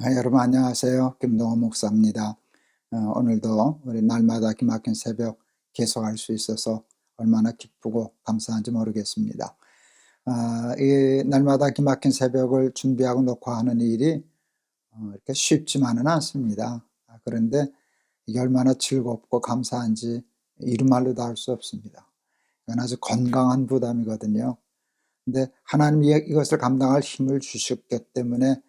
아, 여러분 안녕하세요. 김동호 목사입니다. 어, 오늘도 우리 날마다 기막힌 새벽 계속할 수 있어서 얼마나 기쁘고 감사한지 모르겠습니다. 아, 이 날마다 기막힌 새벽을 준비하고 녹화하는 일이 어, 이렇게 쉽지만은 않습니다. 아, 그런데 이게 얼마나 즐겁고 감사한지 이루말로 다 할 수 없습니다. 이건 아주 건강한 부담이거든요. 근데 하나님이 이것을 감당할 힘을 주셨기 때문에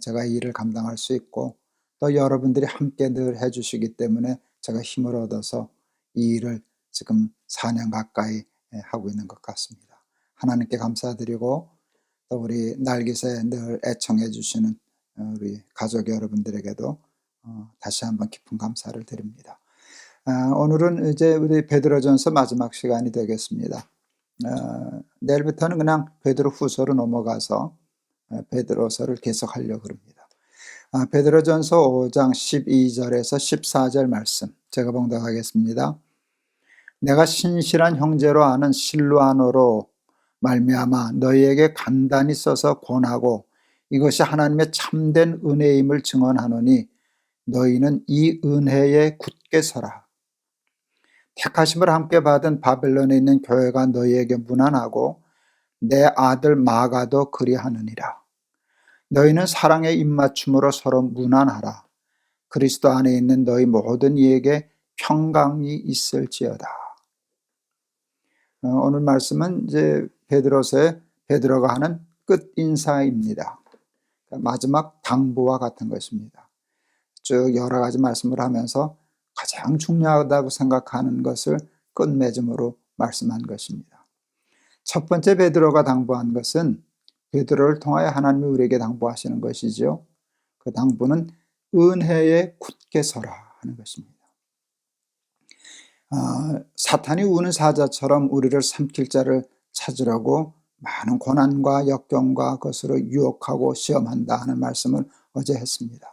제가 이 일을 감당할 수 있고 또 여러분들이 함께 늘 해주시기 때문에 제가 힘을 얻어서 이 일을 지금 4년 가까이 하고 있는 것 같습니다. 하나님께 감사드리고 또 우리 날깃에 늘 애청해 주시는 우리 가족 여러분들에게도 어, 다시 한번 깊은 감사를 드립니다. 아, 오늘은 이제 우리 베드로전서 마지막 시간이 되겠습니다. 어, 내일부터는 그냥 베드로 후서로 넘어가서 어, 베드로서를 계속하려고 합니다. 아, 베드로전서 5장 12절에서 14절 말씀 제가 봉독하겠습니다. 내가 신실한 형제로 아는 실루아노로 말미암아 너희에게 간단히 써서 권하고 이것이 하나님의 참된 은혜임을 증언하노니 너희는 이 은혜에 굳게 서라. 택하심을 함께 받은 바벨론에 있는 교회가 너희에게 무난하고 내 아들 마가도 그리하느니라. 너희는 사랑의 입맞춤으로 서로 무난하라. 그리스도 안에 있는 너희 모든 이에게 평강이 있을지어다. 어, 오늘 말씀은 이제 베드로서의 베드로가 하는 끝 인사입니다. 그러니까 마지막 당부와 같은 것입니다. 쭉 여러 가지 말씀을 하면서 가장 중요하다고 생각하는 것을 끝맺음으로 말씀한 것입니다. 첫 번째 베드로가 당부한 것은 베드로를 통하여 하나님이 우리에게 당부하시는 것이죠. 그 당부는 은혜에 굳게 서라 하는 것입니다. 아, 사탄이 우는 사자처럼 우리를 삼킬 자를 찾으려고 많은 고난과 역경과 것으로 유혹하고 시험한다 하는 말씀을 어제 했습니다.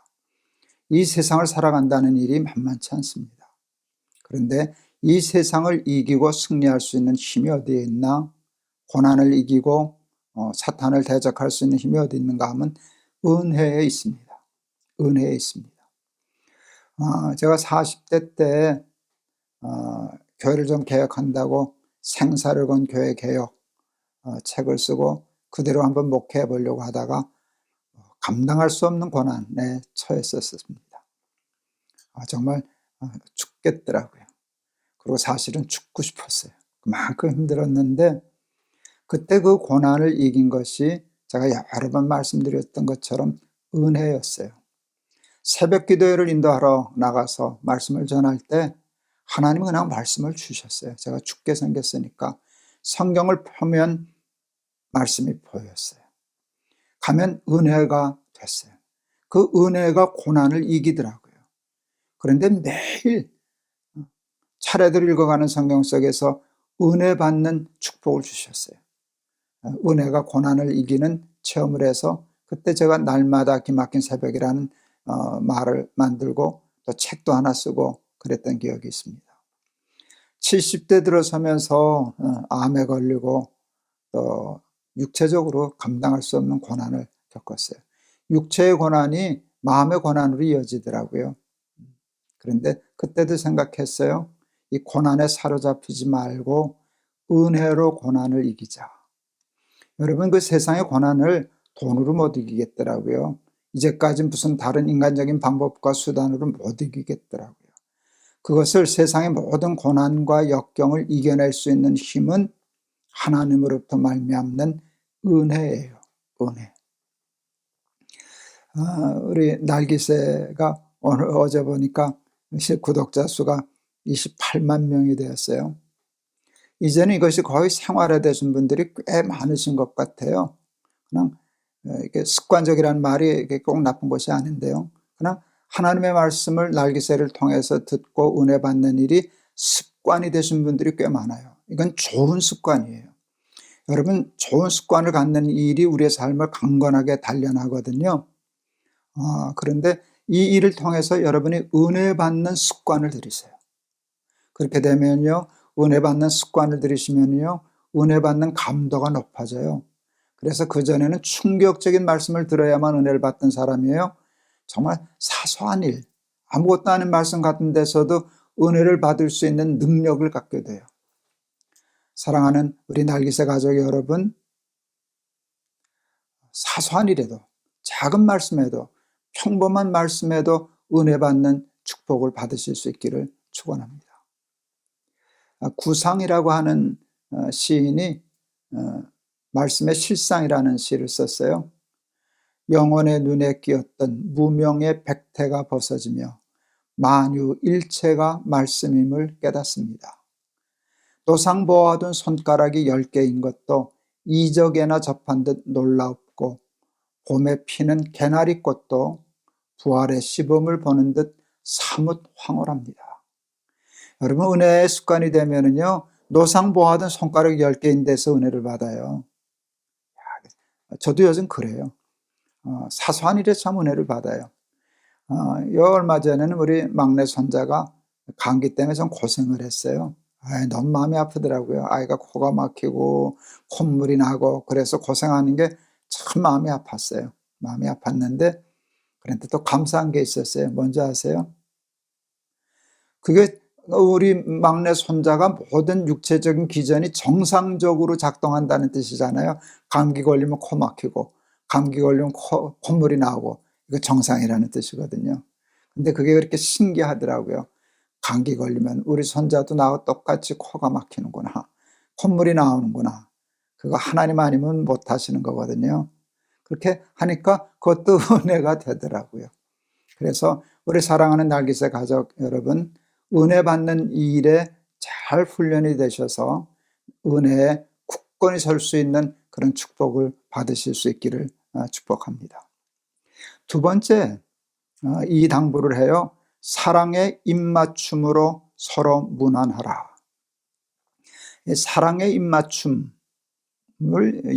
이 세상을 살아간다는 일이 만만치 않습니다. 그런데 이 세상을 이기고 승리할 수 있는 힘이 어디에 있나? 고난을 이기고 어, 사탄을 대적할 수 있는 힘이 어디 있는가 하면 은혜에 있습니다. 은혜에 있습니다. 어, 제가 40대 때 어, 교회를 좀 개혁한다고 생사를 건 교회 개혁 어, 책을 쓰고 그대로 한번 목회해 보려고 하다가 감당할 수 없는 고난에 처했었습니다. 아, 정말 어, 죽겠더라고요. 그리고 사실은 죽고 싶었어요. 그만큼 힘들었는데 그때 그 고난을 이긴 것이 제가 여러 번 말씀드렸던 것처럼 은혜였어요. 새벽 기도회를 인도하러 나가서 말씀을 전할 때 하나님은 그냥 말씀을 주셨어요. 제가 죽게 생겼으니까 성경을 펴면 말씀이 보였어요. 가면 은혜가 됐어요. 그 은혜가 고난을 이기더라고요. 그런데 매일 차례대로 읽어가는 성경 속에서 은혜 받는 축복을 주셨어요. 은혜가 고난을 이기는 체험을 해서 그때 제가 날마다 기막힌 새벽이라는 어, 말을 만들고 또 책도 하나 쓰고 그랬던 기억이 있습니다. 70대 들어서면서 어, 암에 걸리고 또 육체적으로 감당할 수 없는 고난을 겪었어요. 육체의 고난이 마음의 고난으로 이어지더라고요. 그런데 그때도 생각했어요. 이 고난에 사로잡히지 말고 은혜로 고난을 이기자. 여러분 그 세상의 고난을 돈으로 못 이기겠더라고요. 이제까지 무슨 다른 인간적인 방법과 수단으로 못 이기겠더라고요. 그것을 세상의 모든 고난과 역경을 이겨낼 수 있는 힘은 하나님으로부터 말미암는 은혜예요. 은혜. 아, 우리 날기새가 오늘 어제 보니까 구독자 수가 28만 명이 되었어요. 이제는 이것이 거의 생활화 되신 분들이 꽤 많으신 것 같아요. 그냥 어, 이게 습관적이라는 말이 꼭 나쁜 것이 아닌데요. 그냥 하나님의 말씀을 날기새를 통해서 듣고 은혜 받는 일이 습관이 되신 분들이 꽤 많아요. 이건 좋은 습관이에요. 여러분, 좋은 습관을 갖는 일이 우리의 삶을 강건하게 단련하거든요. 아, 그런데 이 일을 통해서 여러분이 은혜 받는 습관을 들이세요. 그렇게 되면요, 은혜 받는 습관을 들이시면요, 은혜 받는 감도가 높아져요. 그래서 그전에는 충격적인 말씀을 들어야만 은혜를 받던 사람이에요. 정말 사소한 일, 아무것도 아닌 말씀 같은 데서도 은혜를 받을 수 있는 능력을 갖게 돼요. 사랑하는 우리 날기새 가족 여러분, 사소한 일에도, 작은 말씀에도, 평범한 말씀에도 은혜 받는 축복을 받으실 수 있기를 축원합니다. 아, 구상이라고 하는 어, 시인이 어, 말씀의 실상이라는 시를 썼어요. 영혼의 눈에 끼었던 무명의 백태가 벗어지며 만유 일체가 말씀임을 깨닫습니다. 도상 보아둔 손가락이 열 개인 것도 이적에나 접한 듯 놀라웠고 봄에 피는 개나리 꽃도 부활의 시범을 보는 듯 사뭇 황홀합니다. 여러분 은혜의 습관이 되면은요 노상 보아둔 손가락 10개인 데서 은혜를 받아요. 저도 요즘 그래요. 어, 사소한 일에 참 은혜를 받아요. 어, 요 얼마 전에는 우리 막내 손자가 감기 때문에 좀 고생을 했어요. 아이, 너무 마음이 아프더라고요. 아이가 코가 막히고 콧물이 나고 그래서 고생하는 게 참 마음이 아팠어요. 마음이 아팠는데 그런데 또 감사한 게 있었어요. 뭔지 아세요? 그게 우리 막내 손자가 모든 육체적인 기전이 정상적으로 작동한다는 뜻이잖아요. 감기 걸리면 코 막히고 감기 걸리면 코, 콧물이 나오고 이거 정상이라는 뜻이거든요. 근데 그게 그렇게 신기하더라고요. 감기 걸리면 우리 손자도 나와 똑같이 코가 막히는구나. 콧물이 나오는구나. 그거 하나님 아니면 못 하시는 거거든요. 그렇게 하니까 그것도 은혜가 되더라고요. 그래서 우리 사랑하는 날기새 가족 여러분, 은혜 받는 이 일에 잘 훈련이 되셔서 은혜에 굳건히 설 수 있는 그런 축복을 받으실 수 있기를 아, 축복합니다. 두 번째, 아, 이 당부를 해요. 사랑의 입맞춤으로 서로 무난하라. 사랑의 입맞춤을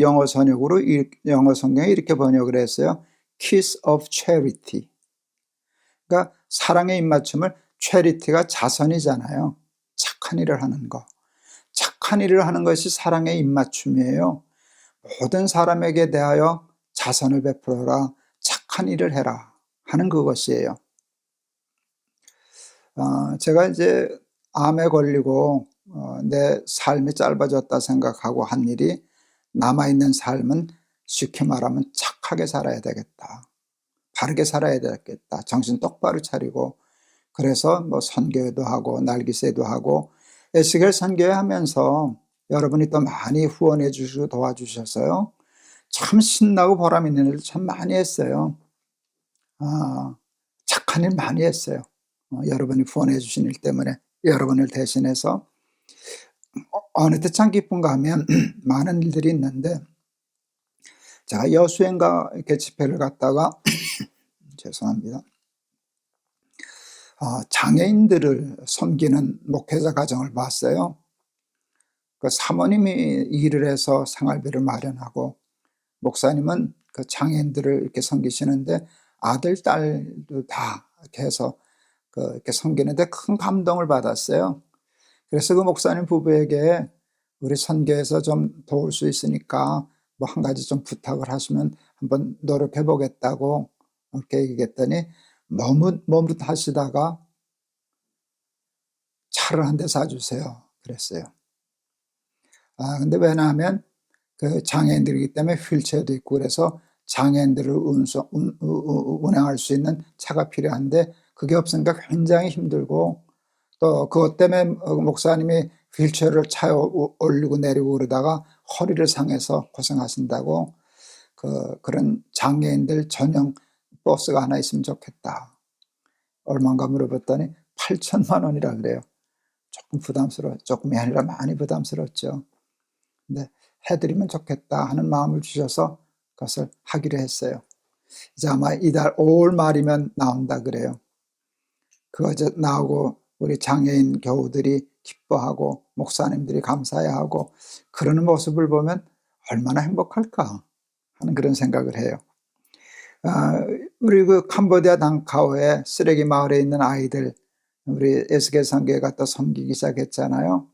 영어 선역으로 영어 성경에 이렇게 번역을 했어요. Kiss of Charity. 그러니까 사랑의 입맞춤을 Charity가 자선이잖아요. 착한 일을 하는 거. 착한 일을 하는 것이 사랑의 입맞춤이에요. 모든 사람에게 대하여 자선을 베풀어라. 착한 일을 해라. 하는 그것이에요. 어, 제가 이제 암에 걸리고 어, 내 삶이 짧아졌다 생각하고 한 일이 남아있는 삶은 쉽게 말하면 착하게 살아야 되겠다. 바르게 살아야 되겠다. 정신 똑바로 차리고 그래서 뭐 선교도 하고 날기새도 하고 에스겔 선교하면서 여러분이 또 많이 후원해 주시고 도와주셔서요. 참 신나고 보람 있는 일을 참 많이 했어요. 아, 착한 일 많이 했어요. 어, 여러분이 후원해 주신 일 때문에 여러분을 대신해서 어, 어느 때 참 기쁜가 하면 많은 일들이 있는데 제가 여수행가 이렇게 집회를 갔다가 죄송합니다. 어, 장애인들을 섬기는 목회자 가정을 봤어요. 그 사모님이 일을 해서 생활비를 마련하고 목사님은 그 장애인들을 이렇게 섬기시는데 아들, 딸도 다 이렇게 해서 그 이렇게 섬기는데 큰 감동을 받았어요. 그래서 그 목사님 부부에게 우리 선교에서 좀 도울 수 있으니까 뭐 한 가지 좀 부탁을 하시면 한번 노력해 보겠다고 이렇게 얘기했더니 머뭇 머뭇 하시다가 차를 한 대 사주세요. 그랬어요. 아, 근데 왜냐하면 그 장애인들이기 때문에 휠체어도 있고 그래서 장애인들을 운송, 운, 운행할 수 있는 차가 필요한데 그게 없으니까 굉장히 힘들고 또 그것 때문에 목사님이 휠체어를 차에 올리고 내리고 그러다가 허리를 상해서 고생하신다고 그 그런 장애인들 전용 버스가 하나 있으면 좋겠다. 얼마인가 물어봤더니 8천만 원이라 그래요. 조금 부담스러워, 조금이 아니라 많이 부담스럽죠. 근데 해드리면 좋겠다 하는 마음을 주셔서 그것을 하기로 했어요. 이제 아마 이달 5월 말이면 나온다 그래요. 그거 이제 나오고 우리 장애인 교우들이 기뻐하고 목사님들이 감사해하고 그러는 모습을 보면 얼마나 행복할까 하는 그런 생각을 해요. 아, 우리 그 캄보디아 당카오의 쓰레기 마을에 있는 아이들 우리 에스겔 상계가 또 섬기기 시작했잖아요.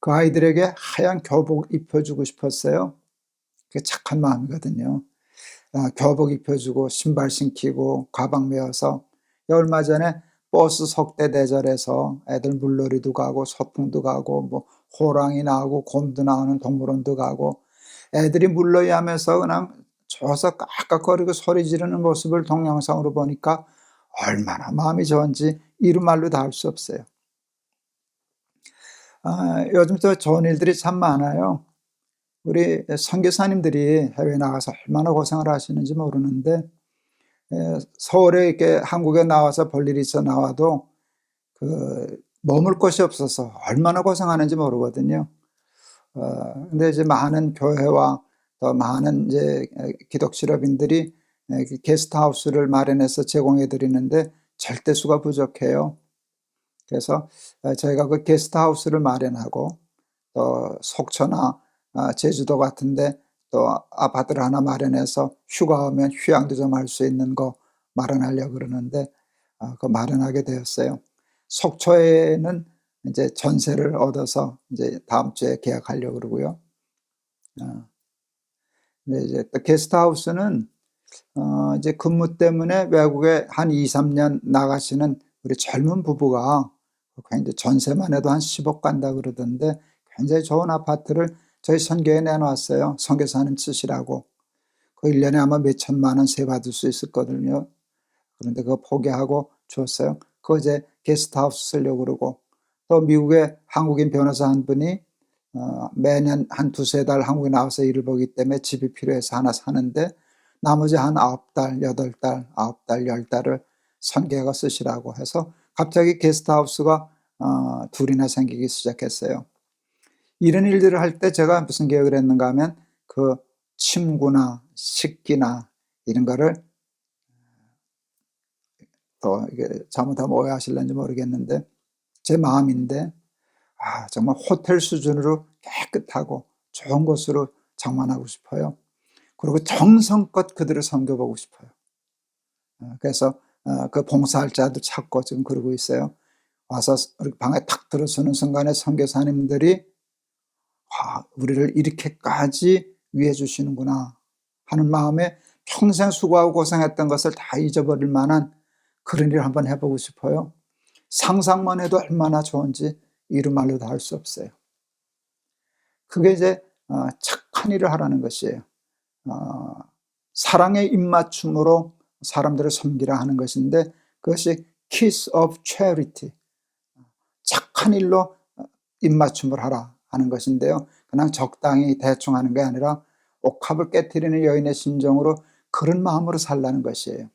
그 아이들에게 하얀 교복 입혀주고 싶었어요. 그게 착한 마음이거든요. 어, 교복 입혀주고 신발 신기고 가방 메어서 얼마 전에 버스 석대 대절에서 애들 물놀이도 가고 소풍도 가고 뭐 호랑이 나오고 곰도 나오는 동물원도 가고 애들이 물놀이 하면서 그냥 좋아서 깍깍거리고 소리 지르는 모습을 동영상으로 보니까 얼마나 마음이 좋은지 이루 말로 다 할 수 없어요. 아, 요즘 또 좋은 일들이 참 많아요. 우리 선교사님들이 해외 나가서 얼마나 고생을 하시는지 모르는데 에, 서울에 이렇게 한국에 나와서 볼 일이 있어 나와도 그 머물 곳이 없어서 얼마나 고생하는지 모르거든요. 어, 근데 이제 많은 교회와 더 많은 이제 기독실업인들이 게스트하우스를 마련해서 제공해 드리는데 절대 수가 부족해요. 그래서 저희가 그 게스트하우스를 마련하고 또 속초나 아, 제주도 같은데 또 아파트를 하나 마련해서 휴가 오면 휴양도 좀 할 수 있는 거 마련하려고 그러는데 아, 그 마련하게 되었어요. 속초에는 이제 전세를 얻어서 이제 다음 주에 계약하려고 그러고요. 어. 이제 또 게스트하우스는 어 이제 근무 때문에 외국에 한 2, 3년 나가시는 우리 젊은 부부가 굉장히 전세만 해도 한 10억 간다 그러던데 굉장히 좋은 아파트를 저희 선교에 내놓았어요. 선교사님 쓰시라고. 그 1년에 아마 몇 천만 원 세 받을 수 있었거든요. 그런데 그거 포기하고 줬어요. 그거 이제 게스트하우스 쓰려고 그러고 또 미국에 한국인 변호사 한 분이 어, 매년 한 두세 달 한국에 나와서 일을 보기 때문에 집이 필요해서 하나 사는데 나머지 한 아홉 달, 여덟 달, 아홉 달, 열 달을 선계가 쓰시라고 해서 갑자기 게스트하우스가 어, 둘이나 생기기 시작했어요. 이런 일들을 할 때 제가 무슨 계획을 했는가 하면 그 침구나 식기나 이런 거를 또 이게 잘못하면 오해하실는지 모르겠는데 제 마음인데 아 정말 호텔 수준으로 깨끗하고 좋은 곳으로 장만하고 싶어요. 그리고 정성껏 그들을 섬겨보고 싶어요. 어, 그래서 어, 그 봉사할 자도 찾고 지금 그러고 있어요. 와서 방에 탁 들어서는 순간에 선교사님들이 아, 우리를 이렇게까지 위해 주시는구나 하는 마음에 평생 수고하고 고생했던 것을 다 잊어버릴 만한 그런 일을 한번 해보고 싶어요. 상상만 해도 얼마나 좋은지 이루 말로 다 할 수 없어요. 그게 이제 어, 착한 일을 하라는 것이에요. 어, 사랑의 입맞춤으로 사람들을 섬기라 하는 것인데 그것이 kiss of charity 착한 일로 입맞춤을 하라 하는 것인데요. 그냥 적당히 대충 하는 게 아니라 옥합을 깨뜨리는 여인의 심정으로 그런 마음으로 살라는 것이에요.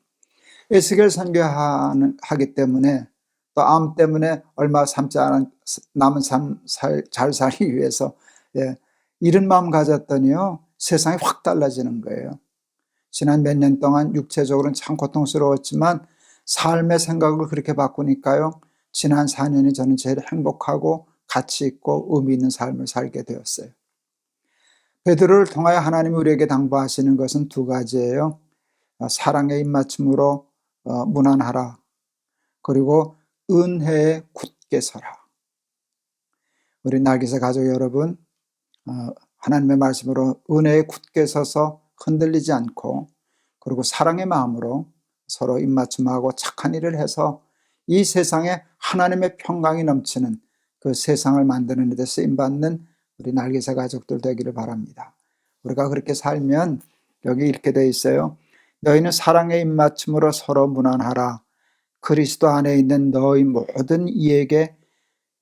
에스겔 선교하기 때문에 또 암 때문에 얼마 삼지 않은 남은 삶 잘 살기 위해서 예, 이런 마음 가졌더니요 세상이 확 달라지는 거예요. 지난 몇 년 동안 육체적으로는 참 고통스러웠지만 삶의 생각을 그렇게 바꾸니까요 지난 4년이 저는 제일 행복하고 가치 있고 의미 있는 삶을 살게 되었어요. 베드로를 통하여 하나님이 우리에게 당부하시는 것은 두 가지예요. 사랑의 입맞춤으로 어, 무난하라. 그리고 은혜에 굳게 서라. 우리 날기세 가족 여러분, 어, 하나님의 말씀으로 은혜에 굳게 서서 흔들리지 않고 그리고 사랑의 마음으로 서로 입맞춤하고 착한 일을 해서 이 세상에 하나님의 평강이 넘치는 그 세상을 만드는 데 쓰임받는 우리 날개새 가족들 되기를 바랍니다. 우리가 그렇게 살면 여기 이렇게 돼 있어요. 너희는 사랑의 입맞춤으로 서로 무난하라. 그리스도 안에 있는 너희 모든 이에게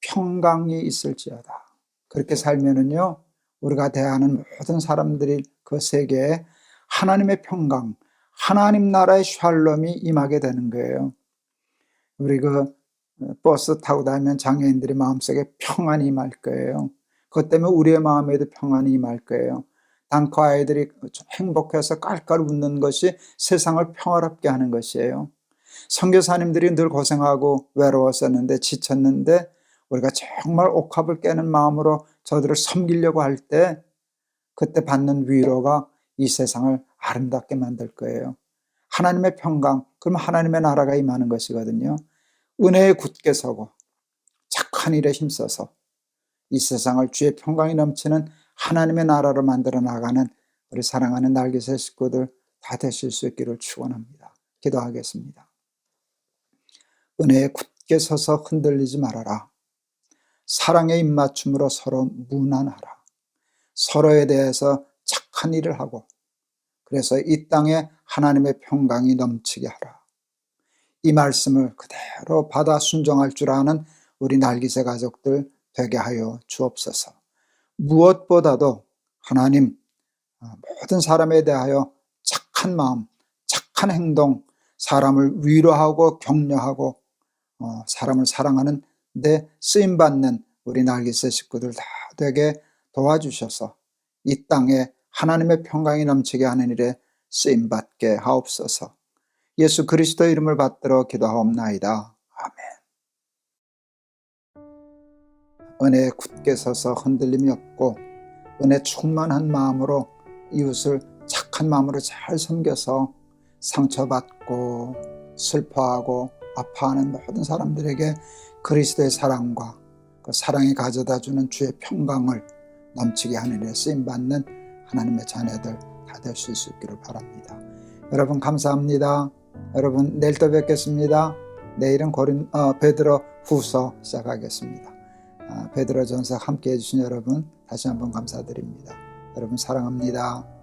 평강이 있을지어다. 그렇게 살면은요, 우리가 대하는 모든 사람들이 그 세계에 하나님의 평강, 하나님 나라의 샬롬이 임하게 되는 거예요. 우리 그 버스 타고 다니면 장애인들의 마음속에 평안이 임할 거예요. 그것 때문에 우리의 마음에도 평안이 임할 거예요. 단커 아이들이 행복해서 깔깔 웃는 것이 세상을 평화롭게 하는 것이에요. 선교사님들이 늘 고생하고 외로웠었는데 지쳤는데 우리가 정말 옥합을 깨는 마음으로 저들을 섬기려고 할 때 그때 받는 위로가 이 세상을 아름답게 만들 거예요. 하나님의 평강, 그럼 하나님의 나라가 임하는 것이거든요. 은혜에 굳게 서고 착한 일에 힘써서 이 세상을 주의 평강이 넘치는 하나님의 나라로 만들어 나가는 우리 사랑하는 날개새 식구들 다 되실 수 있기를 축원합니다. 기도하겠습니다. 은혜에 굳게 서서 흔들리지 말아라. 사랑의 입맞춤으로 서로 무난하라. 서로에 대해서 착한 일을 하고 그래서 이 땅에 하나님의 평강이 넘치게 하라. 이 말씀을 그대로 받아 순종할 줄 아는 우리 날기새 가족들 되게 하여 주옵소서. 무엇보다도 하나님 어, 모든 사람에 대하여 착한 마음, 착한 행동, 사람을 위로하고 격려하고 어, 사람을 사랑하는 데 쓰임 받는 우리 날기새 식구들 다 되게 도와주셔서 이 땅에 하나님의 평강이 넘치게 하는 일에 쓰임 받게 하옵소서. 예수 그리스도 이름을 받들어 기도하옵나이다. 아멘. 은혜에 굳게 서서 흔들림이 없고 은혜 충만한 마음으로 이웃을 착한 마음으로 잘 섬겨서 상처받고 슬퍼하고 아파하는 모든 사람들에게 그리스도의 사랑과 그 사랑이 가져다 주는 주의 평강을 넘치게 하는 일에 쓰임 받는 하나님의 자녀들 다 될 수 있기를 바랍니다. 여러분 감사합니다. 여러분 내일 또 뵙겠습니다. 내일은 고린 어, 베드로 후서 시작하겠습니다. 아, 베드로 전서 함께 해주신 여러분 다시 한번 감사드립니다. 여러분 사랑합니다.